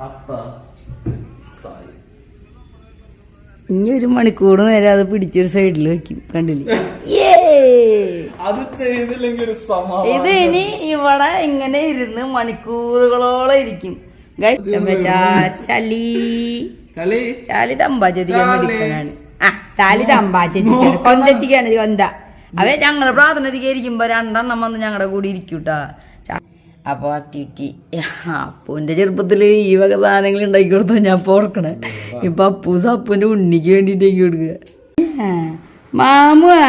അപ്പ. സായി. ഇനി ഒരു മണിക്കൂർ നേരം അത് പിടിച്ചൊരു സൈഡിൽ വെക്കും കണ്ടില്ലേ? ഏ അത് ചെയ്തില്ലെങ്കിൽ ഒരു ഇത് ഇനി ഇവിടെ ഇങ്ങനെ ഇരുന്ന് മണിക്കൂറുകളോളം ഇരിക്കും. ചളി. ചാലി. ആ ചാലി തമ്പാചതിക്കാണ് കൊന്തെത്തിക്കാണ് കൊന്ത. അവ ഞങ്ങളെ പ്രാർത്ഥനത്തിക്ക് ഇരിക്കുമ്പോ രണ്ടെണ്ണം വന്ന് ഞങ്ങളുടെ കൂടി ഇരിക്കൂട്ടാ. അപ്പൊ അറ്റിറ്റി അപ്പൂന്റെ ചെറുപ്പത്തിൽ ഈ വക സാധനങ്ങൾ ഉണ്ടാക്കി കൊടുത്തു ഞാൻ പോർക്കണേ ഓർക്കണേ. ഇപ്പൊ അപ്പൂസ് അപ്പൂന്റെ ഉണ്ണിക്ക് വേണ്ടിയിട്ടേക്ക് കൊടുക്കുക. മാമുവാ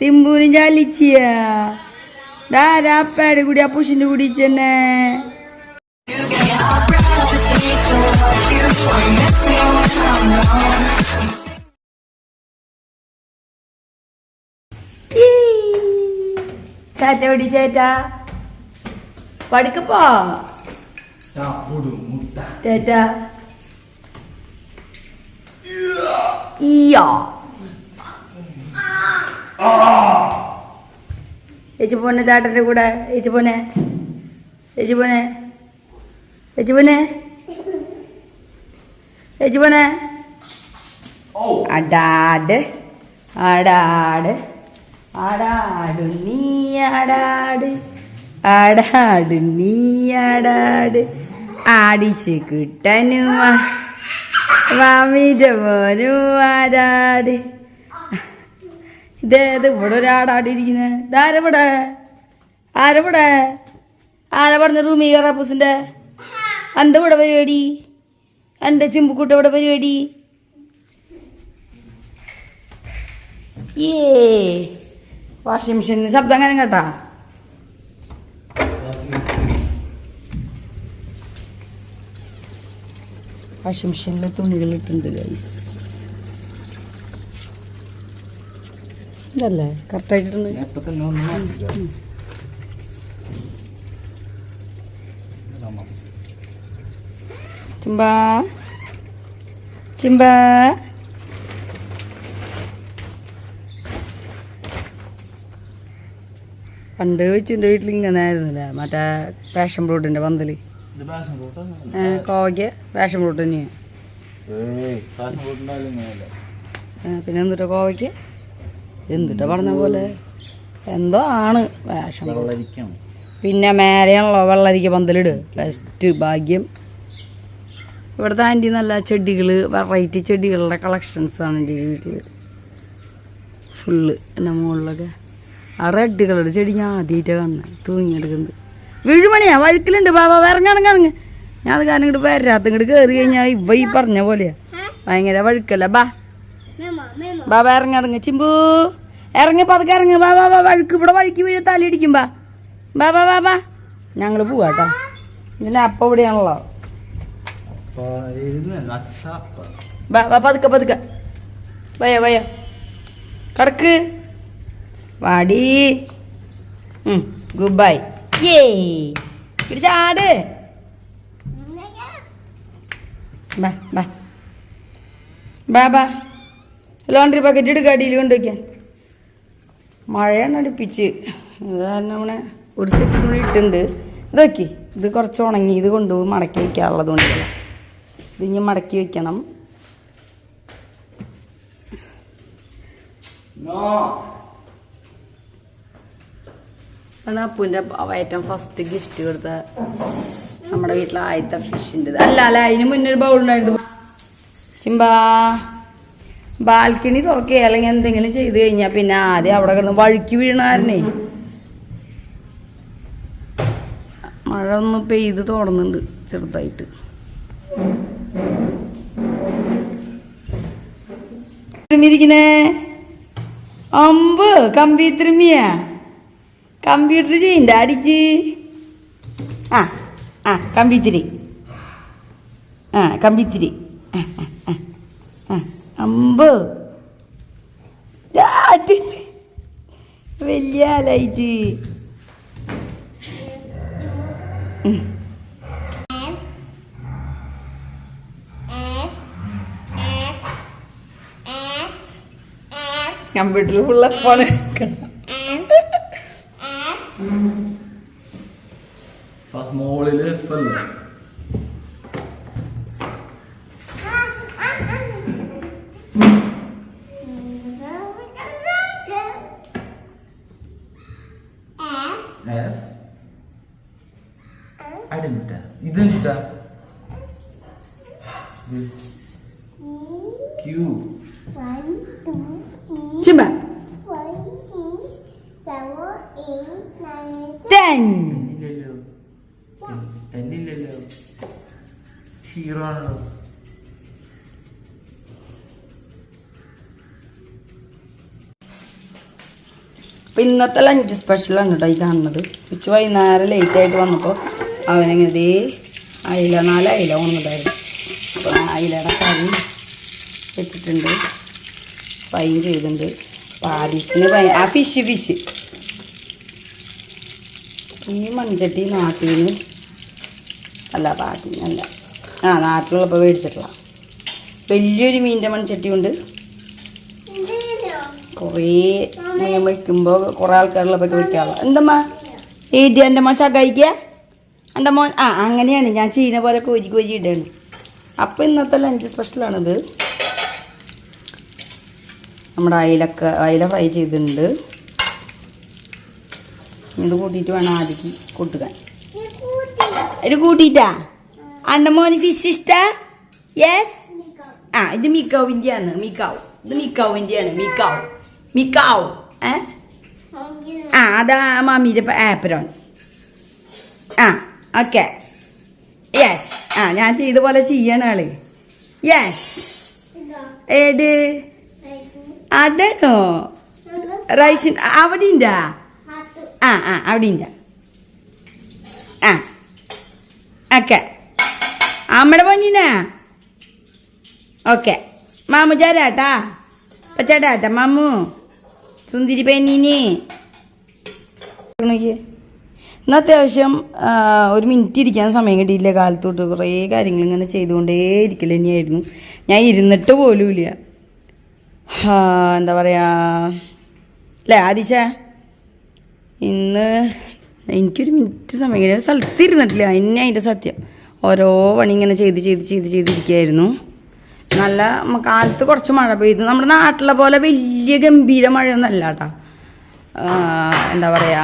തിമ്പൂരും ചാലിച്ചിയാ. ഡാരാ അപ്പയുടെ കൂടി അപ്പൂഷിന്റെ കൂടി ചെന്നെ. ചാറ്റ ഓടി ചേറ്റ? പടുക്കപ്പോ ഏച്ചി പോന്നെ ചേട്ടന്റെ കൂടെ. ഏച്ചി പോനെ ഏച്ചി പോനെ ഏച്ചി പോനെ ഏച്ചി പോനെ ഓ അടാട് ആടാട് ആടാടു നീ ആടാട് ആടാട് നീ ആടാട്. ആടിച്ച് കിട്ടനുമാ മാമിന്റെ മോനും ആടാട്. ഇതേത് ഇവിടെ ഒരാടാടിയിരിക്കുന്നത് ഇതാരവിടെ ആരവിടെ? ആരാ പറഞ്ഞ റൂമി കറാപ്പൂസിന്റെ എന്റെ ഇവിടെ പരിപാടി എന്റെ ചുമ്പുക്കുട്ട ഇവിടെ പരിപാടി ഏ വാഷിംഗ് മെഷീൻ ശബ്ദം അങ്ങനെ കേട്ടാ. വാഷിംഗ് മെഷീനിൽ തുണികൾ ഇട്ടുണ്ട് ഗൈസ് ഇതല്ലേ? കറക്റ്റായിട്ടുണ്ട് ചുമ്പാ ചുമ്പാ പണ്ട് വെച്ചു എന്റെ വീട്ടിൽ ഇങ്ങനെ ആയിരുന്നില്ല. മറ്റേ പാഷൻ ഫ്രൂട്ടിന്റെ പന്തൽ കോവയ്ക്ക് പാഷൻ ഫ്രൂട്ട് തന്നെയാണ് പിന്നെ എന്തിട്ടാ കോവയ്ക്ക്? എന്തിട്ടാ പറഞ്ഞ പോലെ? എന്തോ ആണ് വെള്ളരിക്കണം. പിന്നെ മേലെയാണല്ലോ വെള്ളരിക്ക പന്തലിട്. ബെസ്റ്റ് ഭാഗ്യം. ഇവിടുത്തെ ആന്റി നല്ല ചെടികൾ വെറൈറ്റി ചെടികളുടെ കളക്ഷൻസ് ആണ് എന്റെ വീട്ടിൽ ഫുള്ള് എന്റെ മുകളിലൊക്കെ ആ റെഡ് കളർ ചെടി ഞാൻ ആദ്യമായിട്ടാണ് കാണുന്നത് തൂങ്ങിയെടുക്കുന്നത്. വീഴുമണിയാ? വഴുക്കിലുണ്ട് ബാബാ ഇറങ്ങാണെങ്കിൽ ഞാൻ അത് കാരണം ഇങ്ങോട്ട് വരാത്ത ഇങ്ങോട്ട് കയറി കഴിഞ്ഞാൽ ഇവ ഈ പറഞ്ഞ പോലെയാ. ഭയങ്കര വഴുക്കല്ല ബാ. ബാബ ഇറങ്ങിറങ്ങ് ചിമ്പൂ. ഇറങ്ങി പതുക്കെ ഇറങ്ങി. ബാ ബാ വഴുക്ക്. ഇവിടെ വഴുക്കി വീഴ തലയിടിക്കും ബാ. ബാ ബാ ബാ ബാ. ഞങ്ങൾ പോവാട്ടോ ഇതിന്റെ അപ്പം ഇവിടെയാണല്ലോ. ബാ ബാ പതുക്കെ പതുക്കെ. വയ്യ വയ്യ. കടക്ക്. വാടി. ഗുഡ് ബൈ ഏ പിടിച്ചാട്. ബാ ബാ. ബാ ബാ. ലോണ്ടറി പാക്കറ്റ് എടുക്കുക അടിയിൽ കൊണ്ടുവയ്ക്കാൻ. മഴയാണ് അടുപ്പിച്ച്? അത് കാരണം അവിടെ ഒരു സെറ്റ് തുണി ഇട്ടുണ്ട് ഇതൊക്കെ ഇത് കുറച്ച് ഉണങ്ങി. ഇത് കൊണ്ടുപോയി മടക്കി വയ്ക്കാനുള്ളത് കൊണ്ടല്ല ഇത് ഇനി മടക്കി വെക്കണം. നോ. ആണ് അപ്പൂന്റെ ഏറ്റവും ഫസ്റ്റ് ഗിഫ്റ്റ് കൊടുത്ത നമ്മുടെ വീട്ടിലെ ആദ്യത്തെ ഫിഷിന്റെ അല്ല അല്ല അതിന് മുന്നേ ഒരു ബൗളുണ്ടായിരുന്നു ചിമ്പാ ബാൽക്കണി തുറക്കുക അല്ലെങ്കിൽ എന്തെങ്കിലും ചെയ്ത് കഴിഞ്ഞാൽ പിന്നെ ആദ്യം അവിടെ കിടന്ന് വഴുക്കി വീണായിരുന്നേ. മഴ ഒന്ന് പെയ്ത് തോടുന്നുണ്ട് ചെറുതായിട്ട്. തിരുമ്മിരിക്കണേ അമ്പ് കമ്പി തിരുമ്മിയാ? കമ്പ്യൂട്ടർ ചെയ്യണ്ട അടിച്ച് ആ ആ കമ്പിത്തിരി. ആ കമ്പിത്തിരി. ആ, ആ, ആ, അമ്പ്. വലിയ ആലായിട്ട് കമ്പ്യൂട്ടറിൽ ഫുൾ എഫാണ് മുകളിൽ എഫ് അല്ലേ ഇതെന്തിട്ടാ ക്യൂ ചിമ്പ ടെൻ. എന്നില്ലല്ലോ എന്നില്ലല്ലോ ഹീറോ ആണല്ലോ അപ്പം ഇന്നത്തെ ലഞ്ച് സ്പെഷ്യലാണ് കേട്ടോ ഈ കാണുന്നത്. ഉച്ച വൈകുന്നേരം ലേറ്റായിട്ട് വന്നപ്പോൾ അവനെങ്ങനെ ദേ അയില നാല് അയില വന്നതായിരുന്നു അപ്പോൾ അയിലയുടെ കറി വെച്ചിട്ടുണ്ട്. ഫ്രൈ ചെയ്തിട്ടുണ്ട്. പാരീസിന് ആ ഫിഷ് ഫിഷ് ഈ മൺചട്ടി നാട്ടിൽ നിന്ന് അല്ല പാട്ടിൽ നിന്നല്ല ആ നാട്ടിലുള്ളപ്പോൾ മേടിച്ചിട്ടുള്ള. വലിയൊരു മീനിന്റെ മൺചട്ടി ഉണ്ട്. കുറേ മീൻ വയ്ക്കുമ്പോൾ കുറേ ആൾക്കാരുള്ളപ്പോൾ വയ്ക്കാറുള്ള എന്തമ്മ? ഏറ്റി എന്റെ മോൻ ചകായിക്കുക എന്റെ മോൻ ആ അങ്ങനെയാണ്. ഞാൻ ചെയ്യുന്ന പോലെ കോരി കോരി ഇടുകയാണ് അപ്പോൾ ഇന്നത്തെ ലഞ്ച് സ്പെഷ്യലാണിത് നമ്മുടെ അയിലൊക്കെ അയില ഫ്രൈ ചെയ്തിട്ടുണ്ട് ഇത് കൂട്ടിയിട്ട് വേണം ആദ്യം കൂട്ടുകാൻ ഇത് കൂട്ടിയിട്ടാ? അണ്ട മോന് ഫിഷ് ഇഷ്ട? യെസ് ആ ഇത് മിക്കാവിന്റെ ആണ് മിക്കാവ്. ഇത് മിക്കാവിന്റെ ആണ് മിക്കാവ്. മിക്കാവ്. ഏ? ആ അതാ മാമിയുടെ ആപ്പരോൺ ആ ഓക്കെ. യെസ് ആ ഞാൻ ചെയ്ത പോലെ ചെയ്യാണ് ആൾ. യെസ് ഏത്? അടനോ റൈസ് അവിടെ ഉണ്ടാ ആ ആ അവിടെ ഉണ്ടാ ആ ഓക്കെ അമ്മയുടെ പൊന്നിനാ? ഓക്കെ മാമു ചേരാട്ടാ പച്ചേട്ടാട്ടാ മാമു. സുന്ദരി പെണ്ണിന്. ഇന്ന് അത്യാവശ്യം ഒരു മിനിറ്റ് ഇരിക്കാൻ സമയം കിട്ടിയില്ല കാലത്തോട്ട് കുറേ കാര്യങ്ങൾ ഇങ്ങനെ ചെയ്തുകൊണ്ടേ ഇരിക്കൽ തന്നെയായിരുന്നു. ഞാൻ ഇരുന്നിട്ട് പോലുമില്ല. എന്താ പറയുക അല്ലേ ആദിശ? ഇന്ന് എനിക്കൊരു മിനിറ്റ് സമയം സ്ഥലത്ത് ഇരുന്നിട്ടില്ല എന്നെ അതിന്റെ സത്യം. ഓരോ പണി ഇങ്ങനെ ചെയ്ത് ചെയ്ത് ചെയ്ത് ചെയ്തിരിക്കുകയായിരുന്നു നല്ല കാലത്ത് കുറച്ച് മഴ പെയ്തു. നമ്മുടെ നാട്ടിലെ പോലെ വലിയ ഗംഭീര മഴയൊന്നല്ല കേട്ടോ. എന്താ പറയുക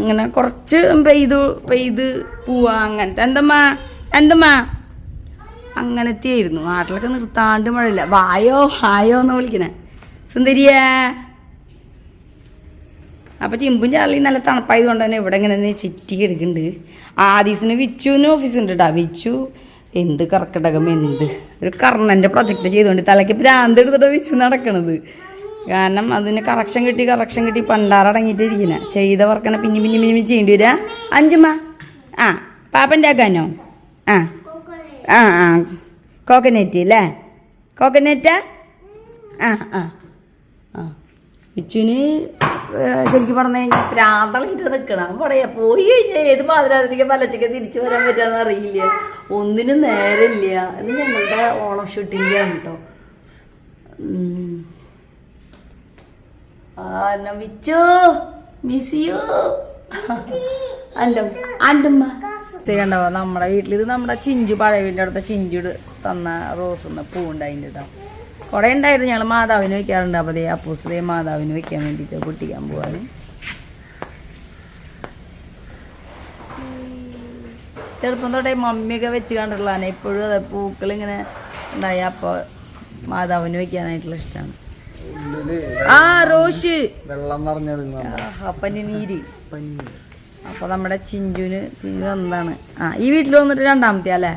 ഇങ്ങനെ കുറച്ച് പെയ്തു പെയ്ത് പോവാ അങ്ങനത്തെ. എന്തമ്മാ എന്തമ്മാ? അങ്ങനത്തെ ആയിരുന്നു നാട്ടിലൊക്കെ നിർത്താണ്ട് മഴയില്ല. വായോ ഹായോ എന്ന് വിളിക്കണേ. സുന്ദരിയേ. അപ്പോൾ ചിമ്പും ചാർലിയും നല്ല തണുപ്പായതുകൊണ്ട് തന്നെ ഇവിടെ ഇങ്ങനെ ചെറ്റി എടുക്കുന്നുണ്ട് ആദീസിന് വിച്ചുവിന് ഓഫീസ് ഉണ്ട് കേട്ടോ വിച്ചു എന്ത് കർക്കിടകം എന്ത്? ഒരു കർണന്റെ പ്രൊജക്റ്റ് ചെയ്തുകൊണ്ട് തലയ്ക്ക് ഭ്രാന്ത് എടുത്തിട്ട് വിച്ചു നടക്കണത്. കാരണം അതിന് കറക്ഷൻ കിട്ടി കറക്ഷൻ കിട്ടി പണ്ടാറടങ്ങിയിട്ടിരിക്കുന്ന ചെയ്ത വർക്കണ പിന്നെ പിന്നെ പിന്നെ ചെയ്യേണ്ടി വരിക. അഞ്ചുമ്മ ആ പാപ്പന്റെ ആക്കാനോ ആ ആ ആ കോക്കനറ്റ് അല്ലേ കോക്കനറ്റാ ആ ആ ആ. വിച്ചുവിന് ശരിക്കും പറഞ്ഞു കഴിഞ്ഞാൽ പ്രാന്തളിട്ട് നിൽക്കണം പറയാ പോയി കഴിഞ്ഞാൽ ഏത് മാതിരാതിരിക്കും പലച്ചയ്ക്ക് തിരിച്ചു വരാൻ പറ്റുമെന്ന് അറിയില്ല. ഒന്നിനും നേരമില്ല. ഇത് ഞങ്ങളുടെ ഓണം ഷൂട്ടിന്റെ ആണ് കേട്ടോ വിച്ചു. മിസ് അണ്ടം അണ്ടമ്മ നമ്മുടെ വീട്ടിൽ ഇത് നമ്മുടെ ചിഞ്ചു പഴയ അടുത്ത ചിഞ്ചു തന്ന റോസ് പൂവുണ്ടായിട്ടോ കുറേ ഉണ്ടായിരുന്നു. ഞങ്ങൾ മാതാവിന് വെക്കാറുണ്ട് അപ്പോൾ ദേ അപ്പൂസ് മാതാവിന് വെക്കാൻ വേണ്ടിയിട്ട് പൊട്ടിക്കാൻ പോവാണ്. ചെറുപ്പം തൊട്ടേ മമ്മിയൊക്കെ വെച്ച് കണ്ടിട്ടുള്ളതാണ്. എപ്പോഴും അതെ പൂക്കൾ ഇങ്ങനെ ഉണ്ടായി. അപ്പോൾ മാതാവിന് വെക്കാനായിട്ടുള്ള ഇഷ്ടമാണ് ആ റോഷ്. വെള്ളം നീര്. അപ്പൊ നമ്മുടെ ചിഞ്ചുന് ചിഞ്ചു എന്താണ് ആ ഈ വീട്ടിൽ വന്നിട്ട് രണ്ടാമത്തെ അല്ലേ?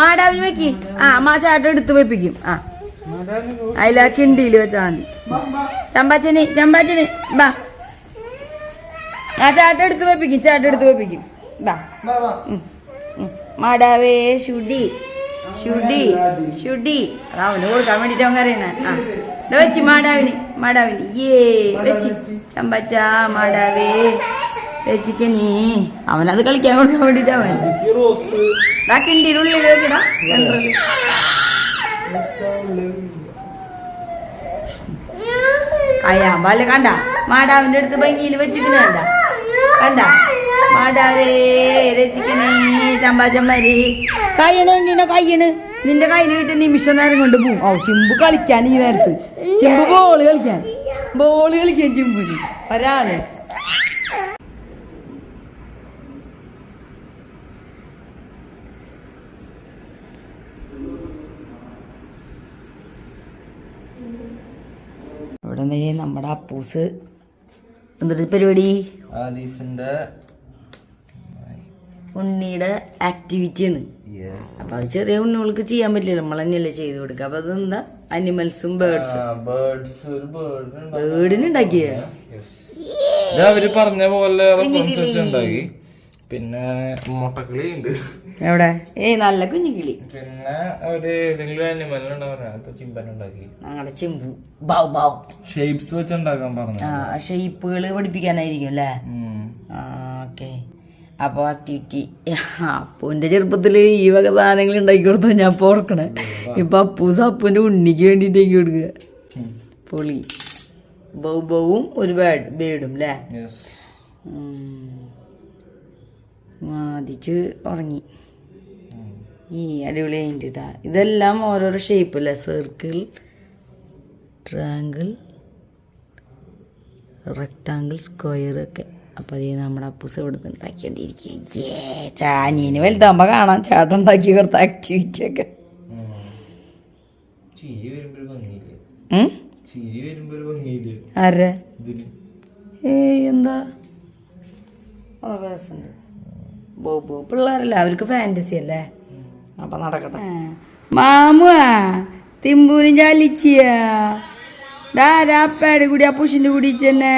മാടാവിന് വെക്കി ആ മാ ചാട്ടം എടുത്ത് വെപ്പിക്കും. ആ. അതിലാ കിണ്ടിയിൽ വെച്ചാ മതി. ചമ്പാച്ചന് ചമ്പാച്ചന് ബാ. ആ ചാട്ട എടുത്ത് വെപ്പിക്കും ചാട്ട എടുത്ത് വെപ്പിക്കും. ബാ. മാടാവേ ഷുഡി ഷുഡി ഷുഡി അത് കൊടുക്കാൻ വേണ്ടിട്ട് അവൻ കറിയണ ആ. വെച്ചി മാടാവിന് മാടാവിന്. ഏ വെച്ച്. ചമ്പച്ച മാടാവേ വെച്ചിക്കനി അവനത് കളിക്കാൻ കൊടുക്കാൻ വേണ്ടിട്ട് അവൻ. വെക്കടാ വല്ല കണ്ട? മാടാവിന്റെ അടുത്ത് ഭംഗിയിൽ വെച്ചിട്ട് കണ്ട? കണ്ട? കയ്യണ് കയ്യണ്? നിന്റെ കയ്യിൽ കിട്ടിയ നിമിഷം നേരം കൊണ്ട് പോവും. ഓ ചിമ്പ് കളിക്കാൻ ഈ നേരത്ത്. ചിമ്പ് ബോൾ കളിക്കാൻ. ബോൾ കളിക്കാൻ ചിമ്പ്. ഒരാൾ ഇവിടെ എന്താ നമ്മുടെ അപ്പൂസ്. എന്തൊരു പരിപാടി? ഉണ്ണിയുടെ ആക്ടിവിറ്റിയാണ് അപ്പൊ അത് ചെറിയ ഉണ്ണികൾക്ക് ചെയ്യാൻ പറ്റില്ല. നമ്മൾ തന്നെയല്ലേ ചെയ്ത് കൊടുക്കുക. അപ്പൊ അതെന്താ? അനിമൽസും ബേർഡ്സും ബേർഡിനുണ്ടാക്കിയ അവർ പറഞ്ഞ പോലെ പിന്നെ മുട്ടക്കിളി ഉണ്ട് എവിടെ? ഏയ് നല്ല കുഞ്ഞു കിളി പിന്നെ ഒരു ഏതെങ്കിലും അനിമൽ ഉണ്ടാവുന്ന ചിമ്പൻ ഉണ്ടാക്കി ഞങ്ങളുടെ ചിമ്പു. ബൗ ബൗ ഷേപ്സ് വെച്ച് ഉണ്ടാക്കാൻ പറഞ്ഞു. ആ ഷേപ്പുകൾ പഠിപ്പിക്കാനായിരിക്കും അല്ലേ. ഓക്കെ അപ്പോൾ ആക്ടിവിറ്റി അപ്പൂന്റെ ചെറുപ്പത്തിൽ ഈ വക സാധനങ്ങൾ ഉണ്ടാക്കി കൊടുത്താൽ ഞാൻ ഇപ്പോൾ ഓർക്കണേ. ഇപ്പം അപ്പൂസ് അപ്പൂന്റെ ഉണ്ണിക്ക് വേണ്ടിയിട്ടേക്ക് കൊടുക്കുക. പൊളി. ബൗ ബൗവും ഒരു ബേഡ് ബേഡും അല്ലേ Yes. വാദിച്ച് ഉറങ്ങി. ഈ അടിപൊളി കഴിഞ്ഞിട്ടാ ഇതെല്ലാം ഓരോരോ ഷേപ്പല്ലേ സർക്കിൾ ട്രാങ്കിൾ റെക്ടാങ്കിൾ സ്ക്വയർ ഒക്കെ. അപ്പോൾ അത് നമ്മുടെ അപ്പൂസ് ഇവിടെ നിന്ന് ഉണ്ടാക്കിക്കൊണ്ടിരിക്കുക ഏ ചാനീന് വലുതാകുമ്പോൾ കാണാം. ചേട്ടൻ ഉണ്ടാക്കി കൊടുത്ത ആക്ടിവിറ്റി ഒക്കെ. ആരെ? ഏ എന്താ? വളരെ ബോ ബോ പിള്ളേരല്ലേ? അവർക്ക് ഫാന്റസി അല്ലേ? അപ്പൊ നടക്കട്ടെ. മാമുവാ തിമ്പൂരും ചാലിച്ചിയാ. കൂടി അപ്പൂഷിന്റെ പുഷിന്റെ കൂടി ചെന്നെ.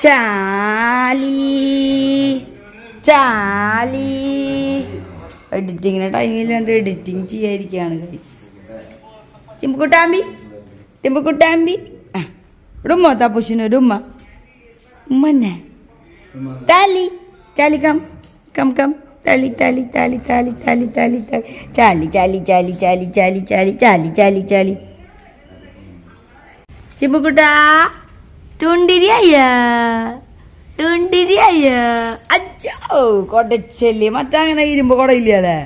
ചാലി. ചാലി. എഡിറ്റിങ്ങിന് ടൈമില്ലാണ്ട് എഡിറ്റിങ് ചെയ്യാതിരിക്കുകയാണ് ഗൈസ് ചിമ്പുക്കുട്ടാമ്പി ചിമ്പുക്കുട്ടാമ്പി ആ ഇവിടെ ഉമ്മ തപ്പുഷിന് ഒരു ഉമ്മ. ഉമ്മന്നെ താലി ചാലി കം കം കം താലി താലി താലി താലി താലി താലി താലി ചാലി ചാലി ചാലി ചാലി ചാലി ചാലി ചാലി ചാലി ചിമ്പുക്കുട്ടാ ടുണ്ടിരിയ ടുണ്ടിരിയ അച്ഛോ കൊടച്ചല്ലേ മറ്റങ്ങനെ ഇരുമ്പ് കൊടയില്ലല്ലേ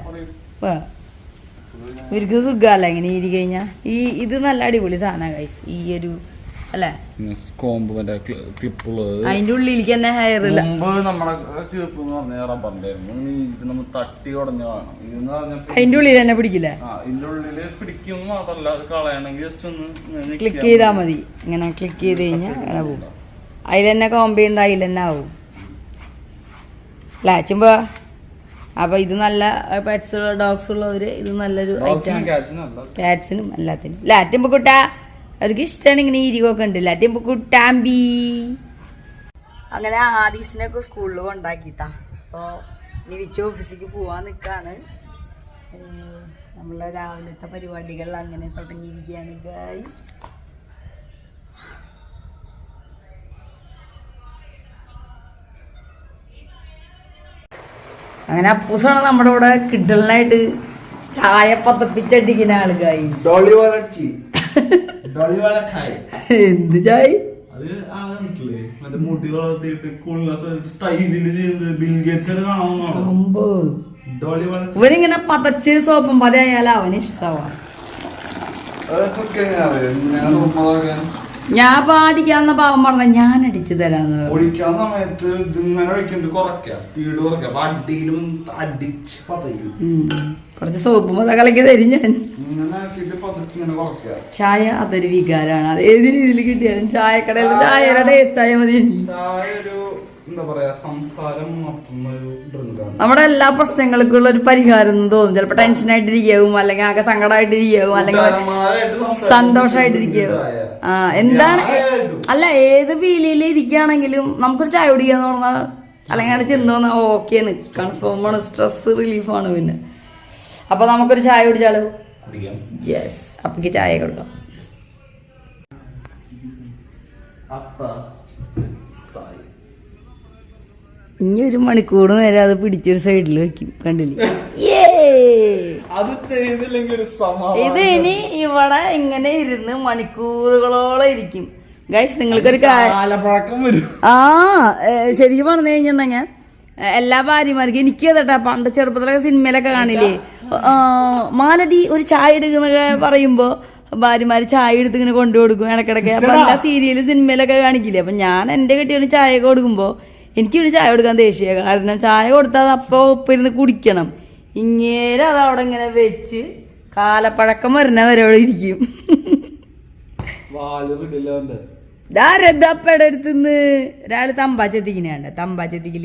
ഇവർക്ക് സുഖമല്ല ഇങ്ങനെ ഇരി കഴിഞ്ഞാൽ ഈ ഇത് നല്ല അടിപൊളി സാധനമാണ് കൈസ് ഈ ഒരു അല്ലേ? കോമ്പ് മറ്റേ ക്ലിപ്പുള്ളത് അതിന്റെ ഉള്ളിലേക്ക് തന്നെ ഹെയർ ഇല്ല മുമ്പ് നമ്മുടെ ചെറുപ്പം എന്ന് പറഞ്ഞ റബ്ബറിന്റെ ഇത് നമ്മൾ തട്ടി ഉടഞ്ഞ വേണം ഇതെന്ന് പറഞ്ഞപ്പോ അതിന്റെ ഉള്ളിൽ തന്നെ പിടിക്കില്ലേ? ഇതിന്റെ ഉള്ളിൽ പിടിക്കും മാത്രല്ല അത് കളയണമെങ്കിൽ ജസ്റ്റ് ഒന്ന് ക്ലിക്ക് ചെയ്താ ചെയ്താൽ മതി. ഇങ്ങനെ ക്ലിക്ക് ചെയ്ത് കഴിഞ്ഞാൽ അങ്ങനെ പോകും. അതിൽ തന്നെ കോമ്പി ഉണ്ട് അതിൽ തന്നെ ആവും. ലാച്ചുമ്പോ അപ്പൊ ഇത് നല്ല പെറ്റ്സ് ഉള്ള ഡോഗ്സ് ഉള്ളവര് ഇത് നല്ലൊരു ഐറ്റം. കാറ്റ്സിനും എല്ലാത്തിനും. ലാറ്റുമ്പോ കുട്ട. അവർക്ക് ഇഷ്ടമാണ് ഇങ്ങനെ ഇരികൊക്കെ ഉണ്ട് നമുക്ക് കുട്ടാമ്പി. അങ്ങനെ ആദീസിനൊക്കെ സ്കൂളിൽ കൊണ്ടാക്കിട്ടാ അപ്പോൾ ഇനി വിച്ച് ഓഫീസിലേക്ക് പോവാൻ നിൽക്കാണ് നമ്മളെ രാവിലത്തെ പരിപാടികൾ അങ്ങനെ തുടങ്ങിയിരിക്കുകയാണ് ഗൈസ് അങ്ങനെ അപ്പൂസാണ് നമ്മുടെ ഇവിടെ കിഡലിനായിട്ട് ചായ പതപ്പിച്ചടിക്കുന്ന ആൾ ഗായ്സ് എന്ത് ചായ്? മുടി ഇവനിങ്ങനെ പതച്ച് സോപ്പും പതയായാലും അവന് ഇഷ്ടാവാ. ഞാൻ പാടിക്കാന്ന പാവം പറഞ്ഞ ഞാൻ അടിച്ചു തരാന്ന്. ഒഴിക്കാൻ സമയത്ത് ഇതിങ്ങനെ ഒഴിക്കുന്നത് കുറയ്ക്കുക. സ്പീഡ് കുറയ്ക്കുക. അപ്പൊ അടിയിലും അടിച്ച് പതയും. കുറച്ച് സോപ്പ് പത കളിക്ക് തരും ഞാൻ. ചായ അതൊരു വികാരമാണ് അത് ഏത് രീതിയിൽ കിട്ടിയാലും ചായക്കടയിൽ ചായയുടെ ടേസ്റ്റ് ആയാൽ മതി എന്താ പറയാ സംസാരം നടത്തുന്ന ഒരു ഡ്രിങ്കാണ്. നമ്മുടെ എല്ലാ പ്രശ്നങ്ങൾക്കുള്ള ഒരു പരിഹാരം എന്ന് തോന്നും. ചിലപ്പോ ടെൻഷൻ ആയിട്ടിരിക്കാവും അല്ലെങ്കിൽ ആകെ സങ്കടമായിട്ടിരിക്കാവും അല്ലെങ്കിൽ സന്തോഷമായിട്ടിരിക്കാവും ആ എന്താണ്? അല്ല ഏത് ഫീലിൽ ഇരിക്കുകയാണെങ്കിലും നമുക്കൊരു ചായ കുടിക്കാന്ന് പറഞ്ഞാൽ അല്ലെങ്കിൽ അവിടെ ചെന്ന് വന്നാൽ ഓക്കെയാണ് കൺഫേം ആണ്. സ്ട്രെസ് റിലീഫാണ് പിന്നെ. അപ്പൊ നമുക്കൊരു ചായ കുടിച്ചാലോ? യെസ് അപ്പക്ക് ചായ കൊടുക്കാം. അപ്പ സായി ഇനി ഒരു മണിക്കൂർ നേരം അത് പിടിച്ചൊരു സൈഡിൽ വെക്കും കണ്ടില്ലേ! അത് ചെയ്തില്ലെങ്കിൽ ഇത് ഇനി ഇവിടെ ഇങ്ങനെ ഇരുന്ന് മണിക്കൂറുകളോളം ഇരിക്കും. ഗൈസ് നിങ്ങൾക്കൊരു ആ ശരിക്കും പറഞ്ഞു കഴിഞ്ഞിട്ടുണ്ടെങ്കിൽ എല്ലാ ഭാര്യമാർക്കും എനിക്ക് അതട്ടാ പണ്ട് ചെറുപ്പത്തിലൊക്കെ സിനിമയിലൊക്കെ കാണില്ലേ? മാലതി ഒരു ചായ എടുക്കുന്നൊക്കെ പറയുമ്പോ ഭാര്യമാര് ചായ എടുത്ത് ഇങ്ങനെ കൊണ്ടു കൊടുക്കും ഇടക്കിടക്ക് അപ്പൊ എല്ലാ സീരിയലും സിനിമയിലൊക്കെ കാണിക്കില്ലേ? അപ്പൊ ഞാൻ എന്റെ കെട്ടിയാണ് ചായ ഒക്കെ കൊടുക്കുമ്പോ എനിക്ക് ഒരു ചായ കൊടുക്കാൻ ദേഷ്യ. കാരണം ചായ കൊടുത്താൽ അത് അപ്പോൾ ഒപ്പം ഇരുന്ന് കുടിക്കണം. ഇങ്ങേരെ അത് അവിടെ ഇങ്ങനെ വെച്ച് കാലപ്പഴക്കം വരുന്ന വരെ അവിടെ ഇരിക്കും. ധാരപ്പടടുത്തുന്ന് ഒരാൾ തമ്പാച്ചെത്തിക്കണ തമ്പാച്ചെത്തിക്കൽ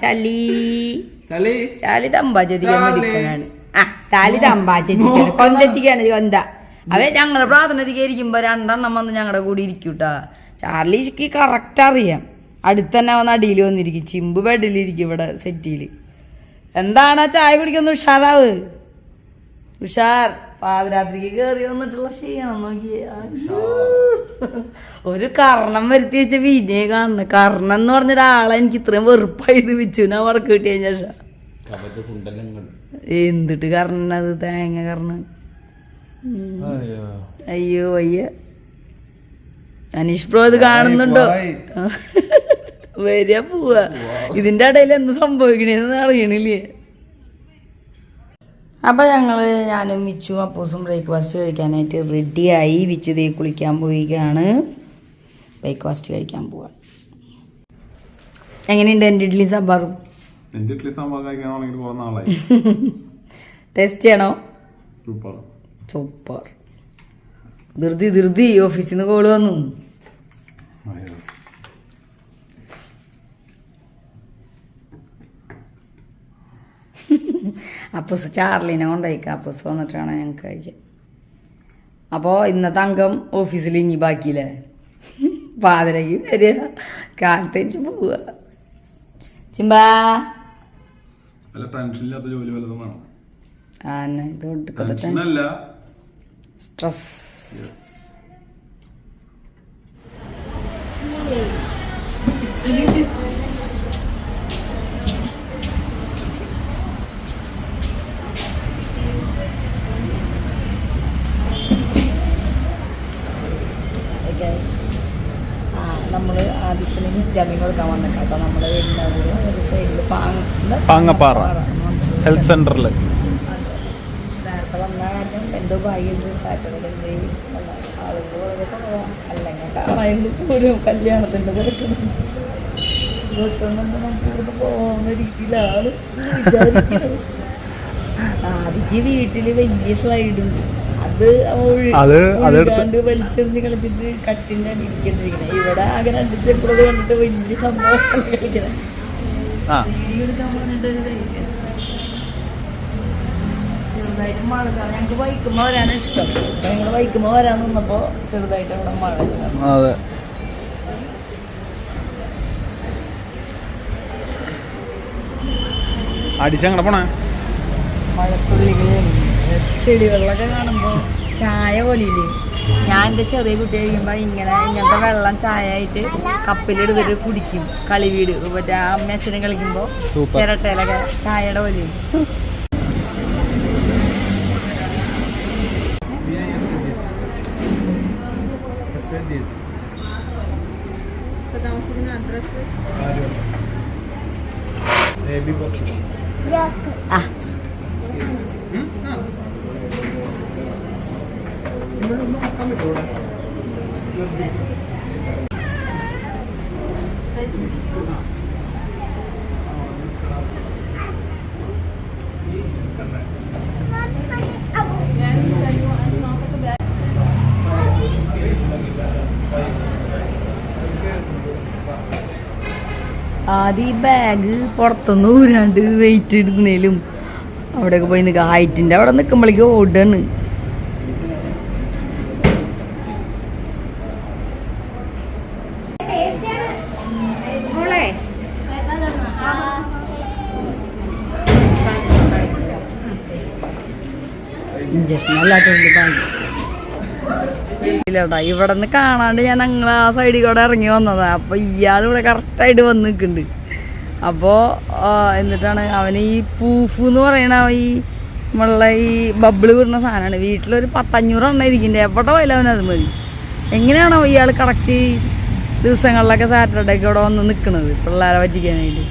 ചളി. ചളി. വേണ്ടിക്കാനാണ് ആ ചാലി തമ്പാച്ചെത്തിക്കാണ് കൊന്തെത്തിക്കാണ് കൊന്ത അവ ഞങ്ങളെ പ്രാർത്ഥനത്തിക്ക് ഇരിക്കുമ്പോ രണ്ടെണ്ണം വന്ന് ഞങ്ങളുടെ കൂടെ ഇരിക്കൂട്ടാ. ചാർലിക്ക് കറക്റ്റ് അറിയാം. അടുത്ത് തന്നെ വന്ന് അടിയിൽ വന്നിരിക്കും. ചിമ്പ് ബെഡിലിരിക്കും ഇവിടെ സെറ്റിയിൽ എന്താണ് ആ ചായ കുടിക്കുന്ന ഉഷാറാവ്? ഉഷാർ പാതിരാത്രിക്ക് കയറി വന്നിട്ടുള്ള ക്ഷീണം നോക്കിയേ. ഒരു കർണം വരുത്തി വെച്ച വീഡിയോ കാണുന്നു കർണം എന്ന് പറഞ്ഞ ഒരാളെ എനിക്ക് ഇത്രയും വെറുപ്പായി വെച്ചു. ഞാൻ വടക്ക് കിട്ടിയ ശേഷം. എന്തിട്ട് കർണത് തേങ്ങ കർണ. അയ്യോ. അയ്യ അനീഷ് ബ്രോ ഇത് കാണുന്നുണ്ടോ? വരിക പോവുക. ഇതിന്റെ ഇടയിൽ എന്ത് സംഭവിക്കണേന്ന് അറിയണില്ലേ? അപ്പം ഞങ്ങൾ ഞാനും വിച്ചും അപ്പൂസും ബ്രേക്ക്ഫാസ്റ്റ് കഴിക്കാനായിട്ട് റെഡിയായി. വിച്ച് ദേ കുളിക്കാൻ പോവുകയാണ്. ബ്രേക്ക്ഫാസ്റ്റ് കഴിക്കാൻ പോവാം. എങ്ങനെയുണ്ട് എന്റെ ഇഡ്ഡലി സാമ്പാറും എന്റെ ഇഡ്ഡലി സാമ്പാർ ടേസ്റ്റ് ചെയ്യണോ? സൂപ്പർ. സൂപ്പർ. ധൃതി ധൃതി ഓഫീസിൽ നിന്ന് കോൾ വന്നു അയ്യോ അപ്പൂസ് ചാർലിനെ കൊണ്ടുപോയിക്കാം. അപ്പൂസ് വന്നിട്ട് വേണം ഞങ്ങൾക്ക് കഴിക്കാൻ. അപ്പോൾ ഇന്നത്തെ അംഗം ഓഫീസിൽ ഇനി ബാക്കിയില്ലേ? പാതിരയ്ക്ക് വരിക. കാലത്ത് എനിക്ക് പോവുക. ചിമ്പാ. സ്ട്രെസ് ടെൻഷൻ ഇല്ലാത്ത നമ്മൾ ആദ്യത്തിന് ജമീൻ കൊടുക്കാൻ വന്നിട്ട് അപ്പോൾ നമ്മൾ ഒരു സൈഡിൽ? പാങ്ങപ്പാറ. ഹെൽത്ത് സെന്ററിൽ നേരത്തെ വന്ന കാര്യം എന്തോ ഭാഗ്യം സാറ്റർഡേ ആളുകൾ വളരെ കുറവാണ് അല്ലെങ്കിൽ കാണാനും പോരും കല്യാണത്തിന്റെ തിരക്കണം വീട്ടുകൊണ്ട് നമുക്ക് ഇവിടുന്ന് പോകുന്ന രീതിയിലാണ് വിചാരിക്കുന്നത് ആദ്യക്ക് വീട്ടിൽ വലിയ സ്ലൈഡും അത് അത് വലിച്ചെറിഞ്ഞ് കളിച്ചിട്ട് കട്ടിന്റെ ഇവിടെ ആകെ രണ്ട് സ്റ്റെപ്പുള്ളത് കണ്ടിട്ട് വലിയ സംഭവം കളിക്കണേ ആ. വീഡിയോ എടുക്കാൻ പറഞ്ഞിട്ട് ഒരു ധൈര്യം. ചെറുതായിട്ട് മഴ ചാറി ഞങ്ങൾക്ക് ബൈക്കുമ്പോൾ വരാനാണ് ഇഷ്ടം. അപ്പൊ ഞങ്ങൾ ബൈക്കുമ്പോൾ വരാൻ നിന്നപ്പോൾ ചെറുതായിട്ട് അവിടെ മഴ ചാറി. അതെ. അടിച്ചങ്ങടെ പോണേ? മഴത്തുള്ളികളും ചെടികളിലൊക്കെ കാണുമ്പോൾ ചായ പോലില്ലേ ഞാൻ എന്റെ ചെറിയ കുട്ടി കഴിയുമ്പോൾ ഇങ്ങനെ ഇങ്ങനത്തെ വെള്ളം ചായ ആയിട്ട് കപ്പിലെടുത്തിട്ട് കുടിക്കും. കളിവീട് മറ്റേ അമ്മ അച്ഛനും കളിക്കുമ്പോൾ. ചിരട്ടയിലൊക്കെ ചായയുടെ പോലെയും Rock. ആ ആദ്യം ഈ ബാഗ് പുറത്തുനിന്ന് ഊരാണ്ട് വെയിറ്റ് ഇടുന്നതിലും അവിടെയൊക്കെ പോയി നിൽക്കുക. ഹൈറ്റിന്റെ അവിടെ നിൽക്കുമ്പോഴേക്കും ഓടാണ് ഇഞ്ചക്ഷൻ അല്ലാത്തതുകൊണ്ട് ഇല്ലടാ ഇവിടെ നിന്ന് കാണാണ്ട് ഞാൻ ഞങ്ങൾ ആ സൈഡിൽ കൂടെ ഇറങ്ങി വന്നതാണ് അപ്പൊ ഇയാൾ ഇവിടെ കറക്റ്റായിട്ട് വന്ന് നിൽക്കുന്നുണ്ട് അപ്പോൾ എന്നിട്ടാണ് അവന് ഈ പൂഫ് എന്ന് പറയണ ഈ നമ്മളെ ഈ ബബിൾ വിടുന്ന സാധനമാണ് വീട്ടിലൊരു പത്തഞ്ഞൂറ് എണ്ണ ഇരിക്കുന്നുണ്ട് എവിടെ പോയാലും അവനത് മതി. എങ്ങനെയാണോ ഇയാൾ കറക്റ്റ് ദിവസങ്ങളിലൊക്കെ സാറ്റർഡേ ഒക്കെ ഇവിടെ വന്ന് നിൽക്കുന്നത് പിള്ളേരെ പറ്റിക്കാനായിട്ട്.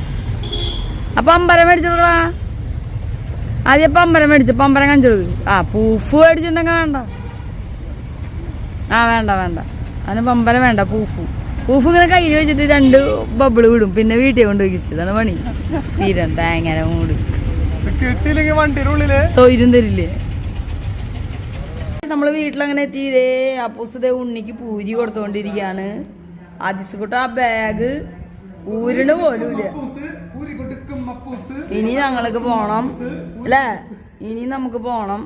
അപ്പം അമ്പലം മേടിച്ചോടാ ആദ്യം പമ്പരം മേടിച്ചു പമ്പരം കാണിച്ചു കൊടുക്കും. ആ പൂഫ് മേടിച്ചിട്ടുണ്ടെങ്കിൽ വേണ്ട. ആ വേണ്ട വേണ്ട. അതിന് പമ്പരം വേണ്ട പൂഫ്. പൂഫ് ഇങ്ങനെ കയ്യിൽ വെച്ചിട്ട് രണ്ട് ബബിൾ വിടും. പിന്നെ വീട്ടിൽ കൊണ്ട് ഇതാണ് പണി. തീരം തേങ്ങര മൂട്. തൊയിരും തരില്ലേ? നമ്മൾ വീട്ടിലങ്ങനെ എത്തി. ഇതേ ഉണ്ണിക്ക് പൂരി കൊടുത്തോണ്ടിരിക്കാണ്. അതിസുകൂട്ട ആ ബാഗ് ഊരിന് പോലും ഇല്ല ഇനി ഞങ്ങൾക്ക് പോണം. അല്ലേ? ഇനി നമുക്ക് പോണം.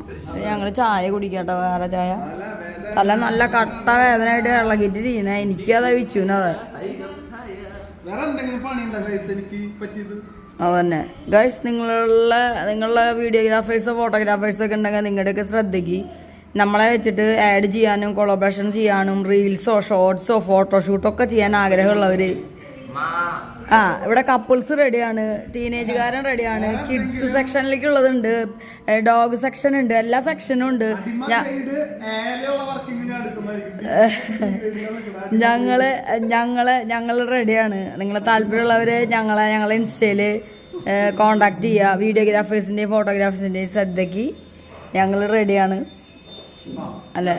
ഞങ്ങൾ ചായ കുടിക്കട്ടെ വേറെ ചായ. അല്ല നല്ല കട്ട വേദനയായിട്ട് ആയിട്ട് എനിക്കതാ വിച്ചുവിനത് വേറെ എന്തെങ്കിലും വിച്ചുനത് ഗൈസ് എനിക്ക് പറ്റിയത്? അതന്നെ. ഗൈസ് നിങ്ങളുള്ള നിങ്ങളുടെ വീഡിയോഗ്രാഫേഴ്സോ ഫോട്ടോഗ്രാഫേഴ്സോ ഒക്കെ ഉണ്ടെങ്കിൽ നിങ്ങളുടെയൊക്കെ ശ്രദ്ധിക്ക്. നമ്മളെ വെച്ചിട്ട് ആഡ് ചെയ്യാനും കൊളോബറേഷൻ ചെയ്യാനും റീൽസോ ഷോർട്സോ ഫോട്ടോഷൂട്ടോ ഒക്കെ ചെയ്യാൻ ആഗ്രഹമുള്ളവര്. ആ ഇവിടെ കപ്പിൾസ് റെഡിയാണ് ടീനേജുകാരൻ റെഡിയാണ് കിഡ്സ് സെക്ഷനിലേക്ക് ഉള്ളതുണ്ട് ഡോഗ് സെക്ഷൻ ഉണ്ട്. എല്ലാ സെക്ഷനും ഉണ്ട്. ഞങ്ങൾ ഞങ്ങൾ ഞങ്ങൾ റെഡിയാണ് നിങ്ങളെ താല്പര്യമുള്ളവര് ഞങ്ങളെ ഞങ്ങളെ ഇൻസ്റ്റയിൽ കോണ്ടാക്ട് ചെയ്യുക വീഡിയോഗ്രാഫേഴ്സിന്റെയും ഫോട്ടോഗ്രാഫേഴ്സിന്റെയും ശ്രദ്ധയ്ക്ക് ഞങ്ങൾ റെഡിയാണ് അല്ലേ?